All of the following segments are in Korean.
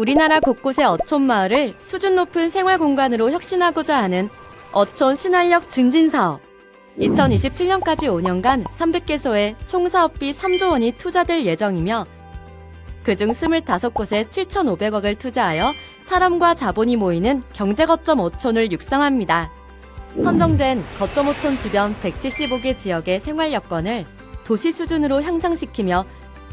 우리나라 곳곳의 어촌 마을을 수준 높은 생활 공간으로 혁신하고자 하는 어촌 신활력 증진 사업. 2027년까지 5년간 300개소에 총 사업비 3조 원이 투자될 예정이며 그중 25곳에 7,500억을 투자하여 사람과 자본이 모이는 경제 거점 어촌을 육성합니다. 선정된 거점 어촌 주변 175개 지역의 생활 여건을 도시 수준으로 향상시키며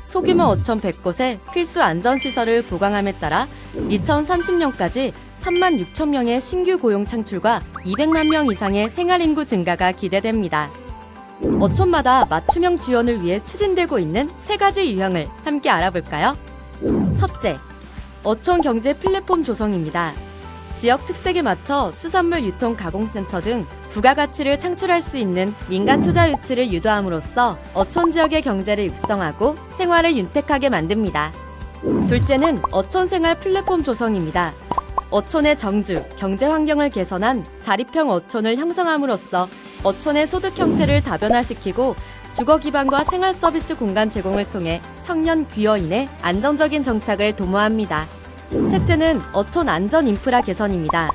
소규모 어촌 100곳에 필수 안전시설을 보강함에 따라 2030년까지 3만 6천 명의 신규 고용 창출과 200만 명 이상의 생활인구 증가가 기대됩니다. 어촌마다 맞춤형 지원을 위해 추진되고 있는 세 가지 유형을 함께 알아볼까요? 첫째, 어촌 경제 플랫폼 조성입니다. 지역 특색에 맞춰 수산물 유통 가공센터 등 부가가치를 창출할 수 있는 민간 투자 유치를 유도함으로써 어촌 지역의 경제를 육성하고 생활을 윤택하게 만듭니다. 둘째는 어촌 생활 플랫폼 조성입니다. 어촌의 정주, 경제 환경을 개선한 자립형 어촌을 형성함으로써 어촌의 소득 형태를 다변화시키고 주거 기반과 생활 서비스 공간 제공을 통해 청년 귀여인의 안정적인 정착을 도모합니다. 셋째는 어촌 안전 인프라 개선입니다.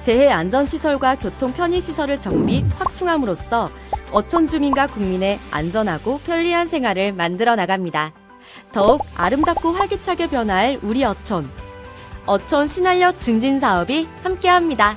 재해 안전 시설과 교통 편의 시설을 정비, 확충함으로써 어촌 주민과 국민의 안전하고 편리한 생활을 만들어 나갑니다. 더욱 아름답고 활기차게 변화할 우리 어촌. 어촌 신활력 증진 사업이 함께합니다.